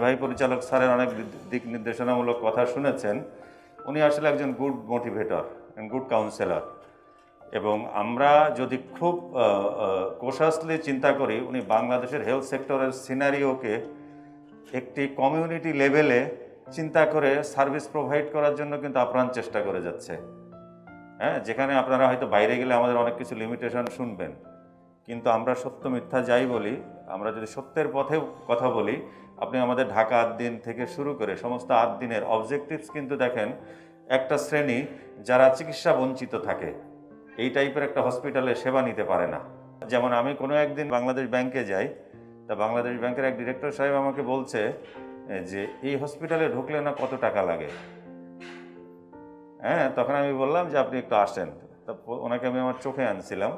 নির্বাহী পরিচালক স্যারের অনেক দিক নির্দেশনামূলক কথা শুনেছেন। উনি আসলে একজন গুড মোটিভেটর গুড কাউন্সেলর। এবং আমরা যদি খুব কোশাসলি চিন্তা করি, উনি বাংলাদেশের হেলথ সেক্টরের সিনারিওকে একটি কমিউনিটি লেভেলে চিন্তা করে সার্ভিস প্রোভাইড করার জন্য কিন্তু আপ্রাণ চেষ্টা করে যাচ্ছে। হ্যাঁ যেখানে আপনারা হয়তো বাইরে গেলে আমাদের অনেক কিছু লিমিটেশন শুনবেন। কিন্তু আমরা সত্য মিথ্যা যাই বলি, আমরা যদি সত্যের পথে কথা বলি আপনি আমাদের ঢাকা আট দিন থেকে শুরু করে সমস্ত আট দিনের অবজেক্টিভস কিন্তু দেখেন, একটা শ্রেণি যারা চিকিৎসা বঞ্চিত থাকে, এই টাইপের একটা হসপিটালে সেবা নিতে পারে না। যেমন আমি কোনো একদিন বাংলাদেশ ব্যাংকে যাই, তা বাংলাদেশ ব্যাংকের এক ডিরেক্টর সাহেব আমাকে বলছে যে এই হসপিটালে ঢুকলে না কত টাকা লাগে? হ্যাঁ তখন আমি বললাম যে আপনি একটু আসেন। তা ওনাকে আমি আমার চোখে আনছিলাম।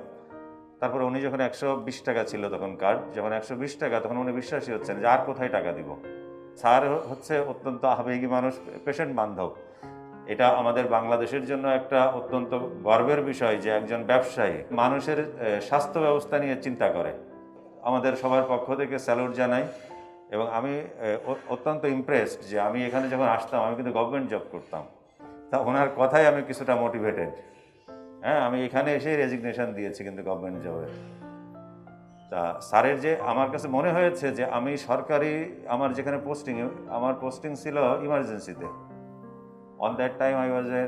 তারপর উনি যখন একশো বিশ টাকা ছিল তখন কার্ড যখন একশো বিশ টাকা, তখন উনি বিশ্বাসী হচ্ছেন যে আর কোথায় টাকা দিব? স্যার হচ্ছে অত্যন্ত আবেগী মানুষ, পেশেন্ট বান্ধব। এটা আমাদের বাংলাদেশের জন্য একটা অত্যন্ত গর্বের বিষয় যে একজন ব্যবসায়ী মানুষের স্বাস্থ্য ব্যবস্থা নিয়ে চিন্তা করে। আমাদের সবার পক্ষ থেকে স্যালুট জানাই এবং আমি অত্যন্ত ইমপ্রেসড যে আমি এখানে যখন আসতাম, আমি কিন্তু গভর্নমেন্ট জব করতাম। তা ওনার কথাই আমি কিছুটা মোটিভেটেড হ্যাঁ আমি এখানে এসে রেজিগনেশন দিয়েছি কিন্তু গভর্নমেন্ট জবে তা স্যারের যে, আমার কাছে মনে হয়েছে যে, আমি সরকারি, আমার যেখানে পোস্টিং আমার পোস্টিং ছিল ইমার্জেন্সিতে on that time I was a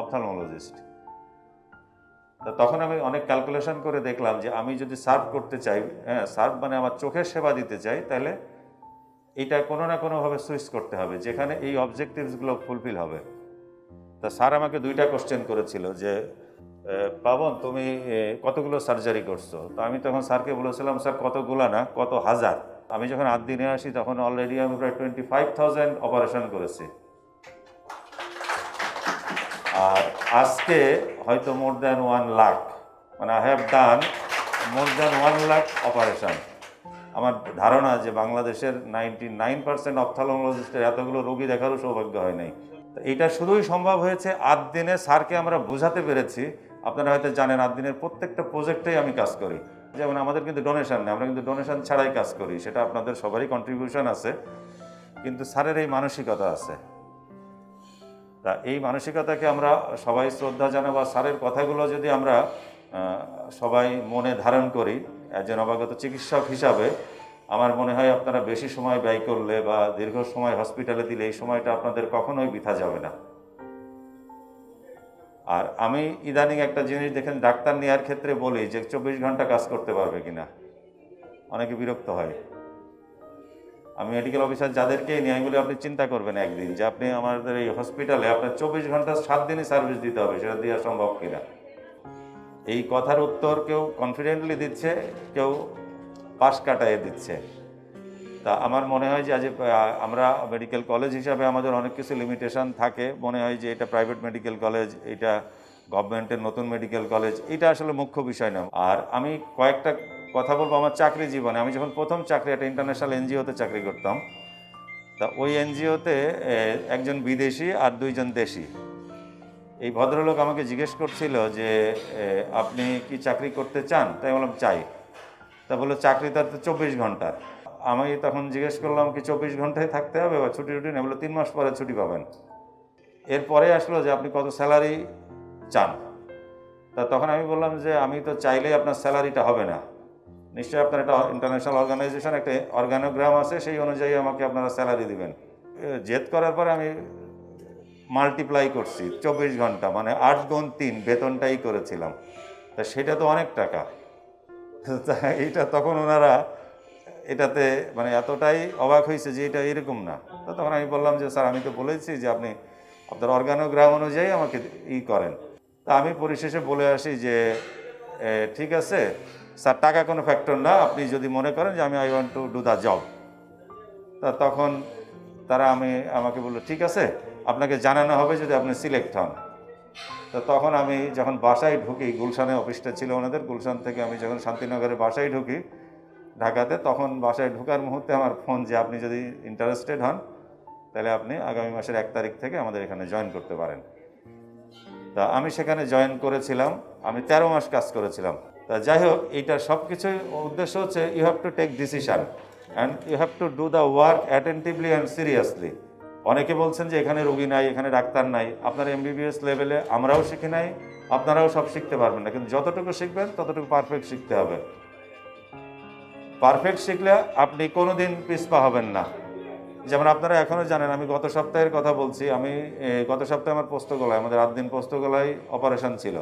ophthalmologist তা তখন আমি অনেক ক্যালকুলেশন করে দেখলাম যে, আমি যদি সার্ভ করতে চাই হ্যাঁ সার্ভ মানে আমার চোখের সেবা দিতে চাই, তাহলে এটা কোনো না কোনোভাবে সুইচ করতে হবে, যেখানে এই অবজেক্টিভসগুলো ফুলফিল হবে। তা স্যার আমাকে দুইটা কোশ্চেন করেছিল যে পাবন, তুমি কতগুলো সার্জারি করছ? তো আমি তখন স্যারকে বলেছিলাম, স্যার, কতগুলো না, কত হাজার? আমি যখন আট দিনে আসি, তখন অলরেডি আমি প্রায় টোয়েন্টি ফাইভ থাউজেন্ড অপারেশন করেছি। আর আজকে হয়তো মোর দ্যান ওয়ান লাখ মানে I have done more than one lakh operation আমার ধারণা যে বাংলাদেশের নাইনটি নাইন পার্সেন্ট অপথালমোলজিস্টের এতগুলো রোগী দেখারও সৌভাগ্য হয় নাই। এটা শুধুই সম্ভব হয়েছে, আট দিনে স্যারকে আমরা বোঝাতে পেরেছি আপনারা হয়তো জানেন, আট দিনের প্রত্যেকটা প্রজেক্টেই আমি কাজ করি। যেমন আমাদের কিন্তু ডোনেশন নেই, আমরা কিন্তু ডোনেশন ছাড়াই কাজ করি, সেটা আপনাদের সবারই কন্ট্রিবিউশন আছে। কিন্তু স্যারের এই মানসিকতা আছে। তা এই মানসিকতাকে আমরা সবাই শ্রদ্ধা জানাব স্যারের কথাগুলো যদি আমরা সবাই মনে ধারণ করি, একজন অবাগত চিকিৎসক হিসাবে, আমার মনে হয় আপনারা বেশি সময় ব্যয় করলে বা দীর্ঘ সময় হসপিটালে দিলে এই সময়টা আপনাদের কখনোই বৃথা যাবে না। আর আমি ইদানিং একটা জিনিস দেখেন ডাক্তার নেওয়ার ক্ষেত্রে বলি যে চব্বিশ ঘণ্টা কাজ করতে পারবে কিনা। অনেকে বিরক্ত হয়। আমি মেডিকেল অফিসার যাদেরকেই নিয়ে, আমি বলি, আপনি চিন্তা করবেন একদিন যে আপনি আমাদের এই হসপিটালে আপনার চব্বিশ ঘণ্টা সাত দিনই সার্ভিস দিতে হবে, সেটা দেওয়া সম্ভব কিনা? এই কথার উত্তর কেউ কনফিডেন্টলি দিচ্ছে, কেউ পাশ কাটাইয়ে দিচ্ছে। তা আমার মনে হয় যে আজ আমরা মেডিকেল কলেজ হিসাবে আমাদের অনেক কিছু লিমিটেশন থাকে। মনে হয় যে এটা প্রাইভেট মেডিকেল কলেজ এটা গভর্নমেন্টের নতুন মেডিকেল কলেজ এটা আসলে মুখ্য বিষয় না। আর আমি কয়েকটা কথা বলব আমার চাকরি জীবনে। আমি যখন প্রথম চাকরি, একটা ইন্টারন্যাশনাল এনজিওতে চাকরি করতাম, তা ওই এনজিওতে একজন বিদেশি আর দুইজন দেশি। এই ভদ্রলোক আমাকে জিজ্ঞেস করছিল যে আপনি কি চাকরি করতে চান? তাই বললাম, চাই। তা বলল, চাকরি তার তো চব্বিশ ঘণ্টা। আমি তখন জিজ্ঞেস করলাম কি চব্বিশ ঘন্টায় থাকতে হবে বা ছুটি টুটি বলল, তিন মাস পরে ছুটি পাবেন। এরপরে আসলো যে আপনি কত স্যালারি চান? তা তখন আমি বললাম যে আমি তো চাইলেই আপনার স্যালারিটা হবে না। নিশ্চয়ই আপনার একটা ইন্টারন্যাশনাল অর্গানাইজেশন, একটা অর্গানোগ্রাম আছে, সেই অনুযায়ী আমাকে আপনারা স্যালারি দিবেন। জেদ করার পরে আমি মাল্টিপ্লাই করছি, চব্বিশ ঘণ্টা মানে আট গুণ তিন বেতনটাই করেছিলাম। তা সেটা তো অনেক টাকা। এইটা তখন ওনারা এটাতে মানে এতটাই অবাক হয়েছে যে এটা এরকম না। তো তখন আমি বললাম যে, স্যার, আমি তো বলেছি যে আপনি আপনার অর্গানোগ্রাম অনুযায়ী আমাকে ই করেন। তা আমি পরিশেষে বলে আসি যে ঠিক আছে। স্যার, টাকা কোনো ফ্যাক্টর না। আপনি যদি মনে করেন যে আমি I want to do the job তা তখন তারা আমি, আমাকে বলল, ঠিক আছে। আপনাকে জানানো হবে যদি আপনি সিলেক্ট হন। তো তখন আমি যখন বাসায় ঢুকি, গুলশানে অফিসটা ছিল ওনাদের, গুলশান থেকে আমি যখন শান্তিনগরের বাসায় ঢুকি ঢাকাতে, তখন বাসায় ঢোকার মুহূর্তে আমার ফোন যে আপনি যদি ইন্টারেস্টেড হন, তাহলে আপনি আগামী মাসের এক তারিখ থেকে আমাদের এখানে জয়েন করতে পারেন। তা আমি সেখানে জয়েন করেছিলাম, আমি তেরো মাস কাজ করেছিলাম। তা যাই হোক, এইটা সব কিছুই উদ্দেশ্য হচ্ছে you have to take decision and you have to do the work attentively and seriously অনেকে বলছেন যে এখানে রোগী নাই, এখানে ডাক্তার নাই, আপনার এমবিবিএস লেভেলে আমরাও শিখি নাই, আপনারাও সব শিখতে পারবেন না, কিন্তু যতটুকু শিখবেন, ততটুকু পারফেক্ট শিখতে হবে। পারফেক্ট শিখলে আপনি কোনো দিন পিছপা হবেন না। যেমন আপনারা এখনও জানেন, আমি গত সপ্তাহের কথা বলছি, আমি গত সপ্তাহে আমার পোস্তগোলায়, আমাদের আট দিন পোস্তগোলায় অপারেশন ছিল।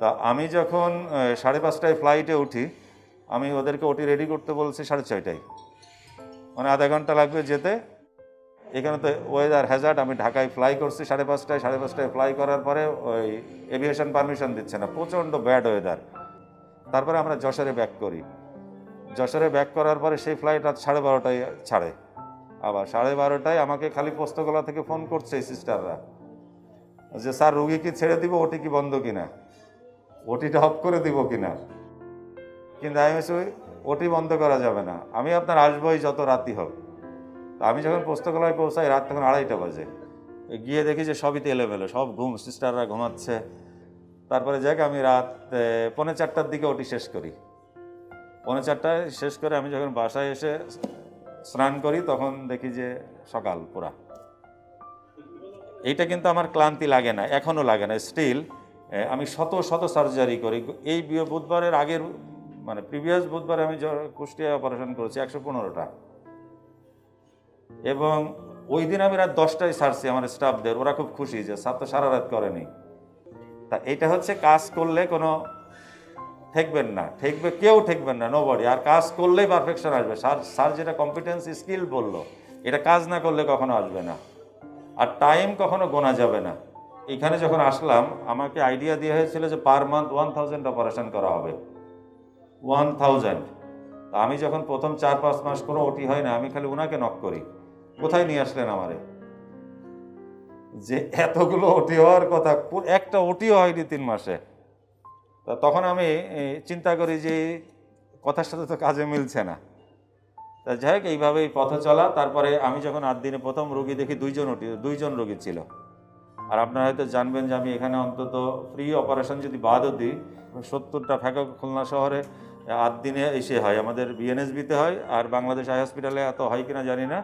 তা আমি যখন সাড়ে পাঁচটায় ফ্লাইটে উঠি, আমি ওদেরকে ওটি রেডি করতে বলছি সাড়ে ছয়টায়। মানে আধা ঘণ্টা লাগবে যেতে। এখানে তো ওয়েদার হ্যাজার্ড আমি ঢাকায় ফ্লাই করছি সাড়ে পাঁচটায় সাড়ে পাঁচটায় ফ্লাই করার পরে ওই এভিয়েশন পারমিশন দিচ্ছে না। প্রচণ্ড ব্যাড ওয়েদার তারপরে আমরা যশোরে ব্যাক করি। যশোরে ব্যাক করার পরে সেই ফ্লাইট রাত সাড়ে বারোটায় ছাড়ে। আবার সাড়ে বারোটায় আমাকে খালি পোস্তগোলা থেকে ফোন করছে সিস্টাররা যে, স্যার, রুগী কি ছেড়ে দিব? ওটি কি বন্ধ কিনা? ওটিটা অফ করে দিব কিনা? কিন্তু আমি ওটি বন্ধ করা যাবে না। আমি আপনার আসবোই যত রাতি হোক। আমি যখন পোস্তগোলায় পৌঁছাই, রাত তখন আড়াইটা বাজে। গিয়ে দেখি যে সবই তো এলোমেলো সব ঘুম সিস্টাররা ঘুমাচ্ছে। তারপরে যাক, আমি রাত পৌনে চারটার দিকে ওটি শেষ করি। পৌনে চারটায় শেষ করে আমি যখন বাসায় এসে স্নান করি, তখন দেখি যে সকাল পুরা। এইটা কিন্তু আমার ক্লান্তি লাগে না এখনও লাগে না। স্টিল আমি শত শত সার্জারি করি। এই বুধবারের আগের মানে প্রিভিয়াস বুধবারে আমি কুষ্টিয়া অপারেশন করেছি একশো পনেরোটা। এবং ওই দিন আমি রাত দশটায় ছাড়ছি আমার স্টাফদের ওরা খুব খুশি যে স্যার তো সারা রাত করেনি। তা এটা হচ্ছে কাজ করলে কোনো ঠেকবেন না, ঠেকবে, কেউ ঠেকবেন না নোবডি আর কাজ করলেই পারফেকশন আসবে। স্যার স্যার যেটা কম্পিটেন্স স্কিল বলল, এটা কাজ না করলে কখনো আসবে না। আর টাইম কখনো গোনা যাবে না। এখানে যখন আসলাম, আমাকে আইডিয়া দেওয়া হয়েছিল যে per month one thousand operation করা হবে। ওয়ান থাউজেন্ড তা আমি যখন প্রথম চার পাঁচ মাস কোনো ওটি হয় না, আমি খালি ওনাকে নক করি। কোথায় নিয়ে আসলেন আমারে? যে এতগুলো ওটি হওয়ার কথা একটা ওটিও হয়নি তিন মাসে। তা তখন আমি চিন্তা করি যে কথার সাথে তো কাজে মিলছে না। তা যাই হোক, এইভাবেই পথে চলা। তারপরে আমি যখন আট দিনে প্রথম রোগী দেখি, দুইজন দুইজন রোগী ছিল। আর আপনারা হয়তো জানবেন যে আমি এখানে অন্তত ফ্রি অপারেশন যদি বাদও দিই, সত্তরটা ফ্যাকা খুলনা শহরে আট দিনে এসে হয়। আমাদের বিএনএসবিতে হয় আর বাংলাদেশ আই হসপিটালে এত হয় কিনা জানি না।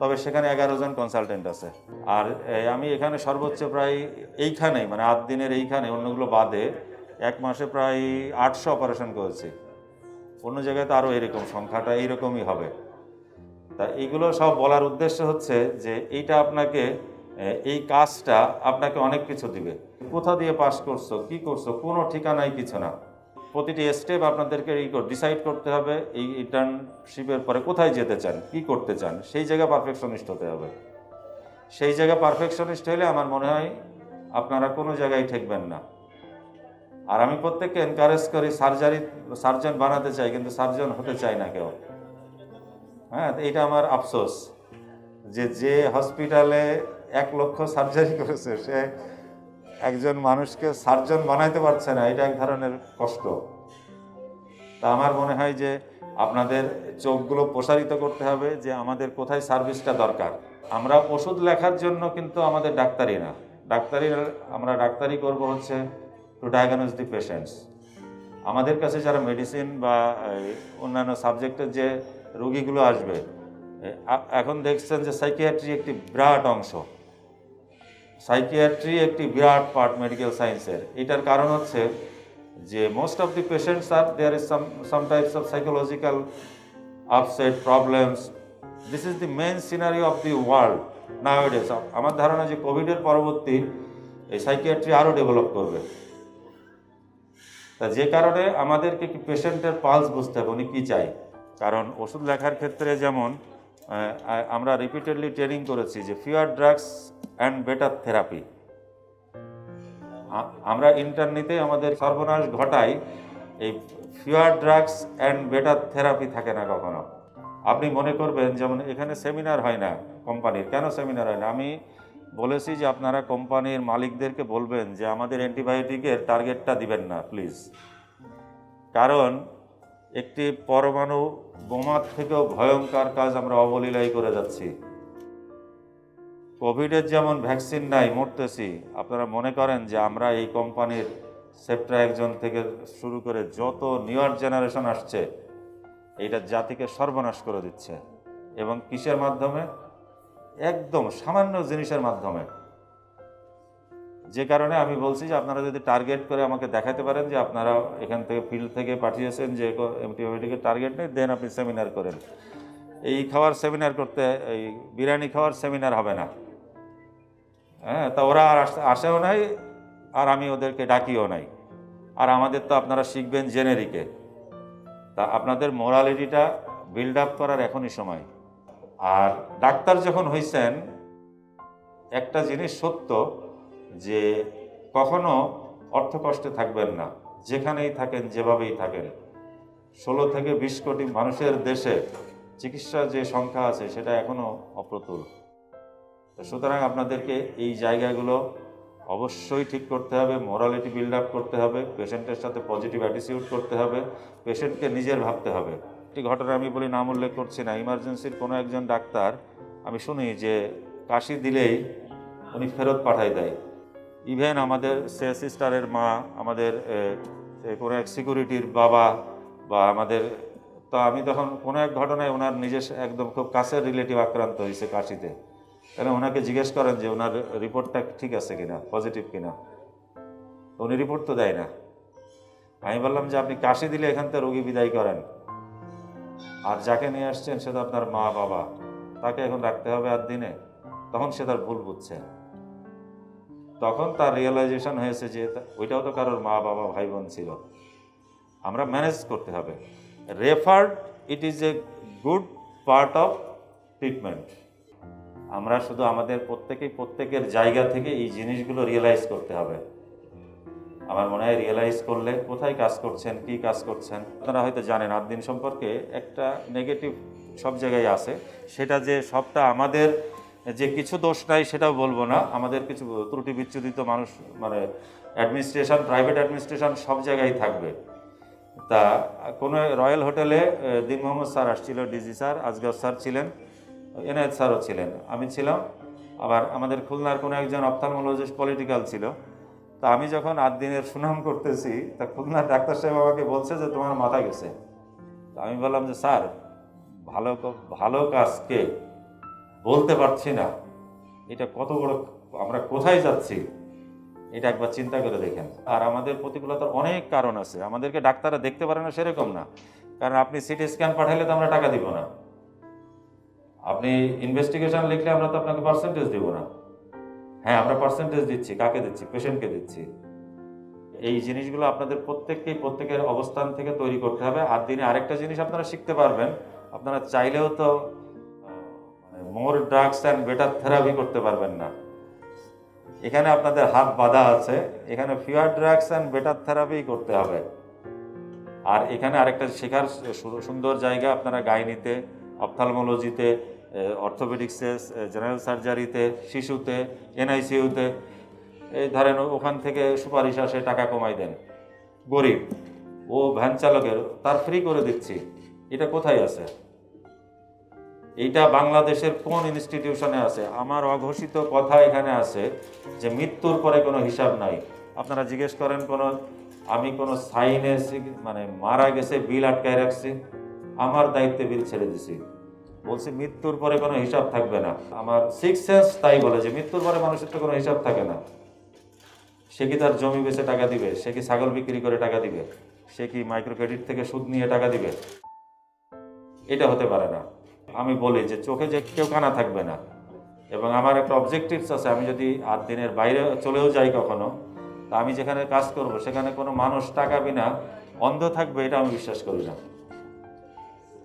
তবে সেখানে এগারো জন কনসালটেন্ট আছে। আর আমি এখানে সর্বোচ্চ প্রায় এইখানেই মানে আট দিনের এইখানে অন্যগুলো বাদে এক মাসে প্রায় আটশো অপারেশন করেছি। অন্য জায়গায় তো আরও এরকম সংখ্যাটা এইরকমই হবে। তা এইগুলো সব বলার উদ্দেশ্য হচ্ছে যে এইটা আপনাকে এই কাজটা আপনাকে অনেক কিছু দিবে। কোথা দিয়ে পাস করছ, কি করছ, কোনো ঠিকানায় কিছু না। প্রতিটি স্টেপ আপনাদেরকে এই ডিসাইড করতে হবে এই ইন্টার্নশিপের পরে কোথায় যেতে চান, কি করতে চান, সেই জায়গায় পারফেকশনিস্ট হতে হবে। সেই জায়গায় পারফেকশনিস্ট হলে আমার মনে হয় আপনারা কোনো জায়গায় ঠেকবেন না। আর আমি প্রত্যেককে এনকারেজ করি সার্জারি সার্জন বানাতে চাই, কিন্তু সার্জন হতে চাই না কেউ। হ্যাঁ এইটা আমার আফসোস যে যে হসপিটালে এক লক্ষ সার্জারি করেছে, সে একজন মানুষকে সার্জন বানাইতে পারছে না, এটা এক ধরনের কষ্ট। তা আমার মনে হয় যে আপনাদের চোখগুলো প্রসারিত করতে হবে যে আমাদের কোথায় সার্ভিসটা দরকার। আমরা ওষুধ লেখার জন্য কিন্তু আমাদের ডাক্তারি না। ডাক্তারি, আমরা ডাক্তারি করব হচ্ছে টু ডায়াগনোজ দি পেশেন্টস আমাদের কাছে যারা মেডিসিন বা অন্যান্য সাবজেক্টের যে রোগীগুলো আসবে এখন দেখছেন যে সাইকিয়াট্রি একটি বিরাট অংশ। সাইকিয়াট্রি একটি বিরাট পার্ট মেডিকেল সায়েন্সের এটার কারণ হচ্ছে যে most of the patients are there is some some types of psychological upset problems this is the main scenario of the world nowadays আমার ধারণা যে কোভিডের পরবর্তী এই সাইকিয়াট্রি আরও ডেভেলপ করবে। তা যে কারণে আমাদেরকে কি পেশেন্টের পালস বুঝতে হবে, উনি কী চাই? কারণ ওষুধ লেখার ক্ষেত্রে যেমন আমরা রিপিটেডলি ট্রেনিং করেছি যে fewer drugs and better therapy আমরা ইন্টারনেটে আমাদের সর্বনাশ ঘটাই এই fewer drugs and better therapy থাকে না কখনো। আপনি মনে করবেন যেমন এখানে সেমিনার হয় না কোম্পানির। কেন সেমিনার হয় না? আমি বলেছি যে আপনারা কোম্পানির মালিকদেরকে বলবেন যে আমাদের অ্যান্টিবায়োটিকের টার্গেটটা দিবেন না, প্লিজ। কারণ একটি পরমাণু বোমার থেকেও ভয়ঙ্কর কাজ আমরা অবলীলাই করে যাচ্ছি। কোভিডের যেমন ভ্যাকসিন নাই, মরতেছি, আপনারা মনে করেন যে আমরা এই কোম্পানির সেপ্টা একজন থেকে শুরু করে যত নিউয়ার জেনারেশন আসছে, এইটা জাতিকে সর্বনাশ করে দিচ্ছে। এবং কিসের মাধ্যমে? একদম সামান্য জিনিসের মাধ্যমে। যে কারণে আমি বলছি যে আপনারা যদি টার্গেট করে আমাকে দেখাতে পারেন যে আপনারা এখান থেকে ফিল্ড থেকে পাঠিয়েছেন যে এমটিওটিকে টার্গেট নেই দেন আপনি সেমিনার করেন। এই খাওয়ার সেমিনার করতে, এই বিরিয়ানি খাওয়ার সেমিনার হবে না। হ্যাঁ তা ওরা আর আসেও নাই, আর আমি ওদেরকে ডাকিও নাই। আর আমাদের তো আপনারা শিখবেন জেনেরিকে তা আপনাদের মোরালিটিটা বিল্ড আপ করার এখনই সময়। আর ডাক্তার যখন হয়েছেন একটা জিনিস সত্য যে কখনো অর্থ কষ্টে থাকবেন না, যেখানেই থাকেন, যেভাবেই থাকেন। ষোলো থেকে বিশ কোটি মানুষের দেশে চিকিৎসার যে সংখ্যা আছে, সেটা এখনও অপ্রতুল। সুতরাং আপনাদেরকে এই জায়গাগুলো অবশ্যই ঠিক করতে হবে মোরালিটি বিল্ড আপ করতে হবে পেশেন্টের সাথে পজিটিভ অ্যাটিটিউড করতে হবে পেশেন্টকে নিজের ভাবতে হবে। একটি ঘটনা আমি বলি নাম উল্লেখ করছি না। ইমার্জেন্সির কোনো একজন ডাক্তার আমি শুনি যে কাশি দিলেই উনি ফেরত পাঠাই দেয়। ইভেন আমাদের সে সিস্টারের মা, আমাদের কোনো এক সিকিউরিটির বাবা বা আমাদের, তো আমি তখন কোনো এক ঘটনায় ওনার নিজের একদম খুব কাছের রিলেটিভ আক্রান্ত হয়েছে কাশিতে। তাহলে ওনাকে জিজ্ঞেস করেন যে ওনার রিপোর্টটা ঠিক আছে কিনা পজিটিভ কিনা। উনি রিপোর্ট তো দেয় না। আমি বললাম যে আপনি কাশি দিলে এখান থেকে রোগী বিদায় করেন। আর যাকে নিয়ে আসছেন সে তো আপনার মা বাবা। তাকে এখন রাখতে হবে আর দিনে। তখন সে তার ভুল বুঝছে। তখন তার রিয়েলাইজেশন হয়েছে যে ওইটাও তো কারোর মা বাবা ভাই বোন ছিল। আমরা ম্যানেজ করতে হবে। Referred it is a good part of treatment আমরা শুধু আমাদের প্রত্যেকেই প্রত্যেকের জায়গা থেকে এই জিনিসগুলো রিয়েলাইজ করতে হবে। আমার মনে হয় রিয়েলাইজ করলে কোথায় কাজ করছেন, কি কাজ করছেন, আপনারা হয়তো জানেন আট দিন সম্পর্কে একটা নেগেটিভ সব জায়গায় আছে। সেটা যে সবটা আমাদের যে কিছু দোষ নাই সেটাও বলব না। আমাদের কিছু ত্রুটি বিচ্ছুদিত মানুষ মানে অ্যাডমিনিস্ট্রেশন প্রাইভেট অ্যাডমিনিস্ট্রেশন সব জায়গায় থাকবে। তা কোনো রয়্যাল হোটেলে দিন মোহাম্মদ স্যার আসছিল ডিজি স্যার, আজগর স্যার ছিলেন, এনায়েত স্যারও ছিলেন। আমি ছিলাম। আবার আমাদের খুলনার কোনো একজন অপথালমোলজিস্ট পলিটিক্যাল ছিল। তা আমি যখন আট দিনের সুনাম করতেছি, তা খুলনার ডাক্তার সাহেব আমাকে বলছে যে তোমার মাথা গেছে। তা আমি বললাম যে, স্যার, ভালো ভালো কাজকে বলতে পারছি না। এটা কত বড় আমরা কোথায় যাচ্ছি? এটা একবার চিন্তা করে দেখেন। আর আমাদের প্রতিকূলতার অনেক কারণ আছে। আমাদেরকে ডাক্তাররা দেখতে পারে না সেরকম না। কারণ আপনি সিটি স্ক্যান পাঠাইলে তো আমরা টাকা দিব না। আপনি ইনভেস্টিগেশন লিখলে আমরা তো আপনাকে পার্সেন্টেজ দিব না। হ্যাঁ আমরা পার্সেন্টেজ দিচ্ছি, কাকে দিচ্ছি? পেশেন্টকে দিচ্ছি। এই জিনিসগুলো আপনাদের প্রত্যেককেই, প্রত্যেকের অবস্থান থেকে তৈরি করতে হবে। আর দিনে আরেকটা জিনিস আপনারা শিখতে পারবেন। আপনারা চাইলেও তো more drugs and better therapy করতে পারবেন না। এখানে আপনাদের হাত বাঁধা আছে। এখানে fewer drugs and better therapy করতে হবে। আর এখানে আরেকটা শেখার সুন্দর জায়গা আপনারা গাইনিতে অপথালমোলজিতে অর্থোপেডিক্সে জেনারেল সার্জারিতে শিশুতে এনআইসিউতে এই ধরেন ওখান থেকে সুপারিশ আসে, টাকা কমাই দেন। গরিব, ও ভ্যান চালকের, তার ফ্রি করে দিচ্ছি। এটা কোথায় আছে? এইটা বাংলাদেশের কোন ইনস্টিটিউশনে আছে? আমার অঘোষিত কথা এখানে আছে যে মৃত্যুর পরে কোনো হিসাব নাই। আপনারা জিজ্ঞেস করেন কোনো, আমি কোনো সাইনে মানে মারা গেছে বিল আটকায় রাখছি, আমার দায়িত্বে বিল ছেড়ে দিছি। বলছি, মৃত্যুর পরে কোনো হিসাব থাকবে না। আমার সিক্স সেন্স তাই বলে যে, মৃত্যুর পরে মানুষের তো কোনো হিসাব থাকে না। সে কি তার জমি বেচে টাকা দিবে? সে কি ছাগল বিক্রি করে টাকা দিবে? সে কি মাইক্রো ক্রেডিট থেকে সুদ নিয়ে টাকা দিবে? এটা হতে পারে না। আমি বলি যে, চোখে যে কেউ কানা থাকবে না। এবং আমার একটা অবজেক্টিভস আছে, আমি যদি আট দিনের বাইরে চলেও যাই কখনো, তা আমি যেখানে কাজ করব, সেখানে কোনো মানুষ টাকা বিনা অন্ধ থাকবে, এটা আমি বিশ্বাস করি না।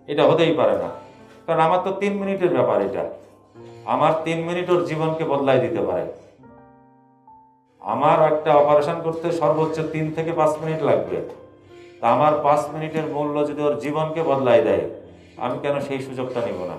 এটা হতেই পারে না। কারণ আমার তো তিন মিনিটের ব্যাপার এটা। আমার তিন মিনিট ওর জীবনকে বদলাই দিতে পারে। আমার একটা অপারেশন করতে সর্বোচ্চ তিন থেকে পাঁচ মিনিট লাগবে। তা আমার পাঁচ মিনিটের মূল্য যদি ওর জীবনকে বদলাই দেয়, আমি কেন সেই সুযোগটা নিব না?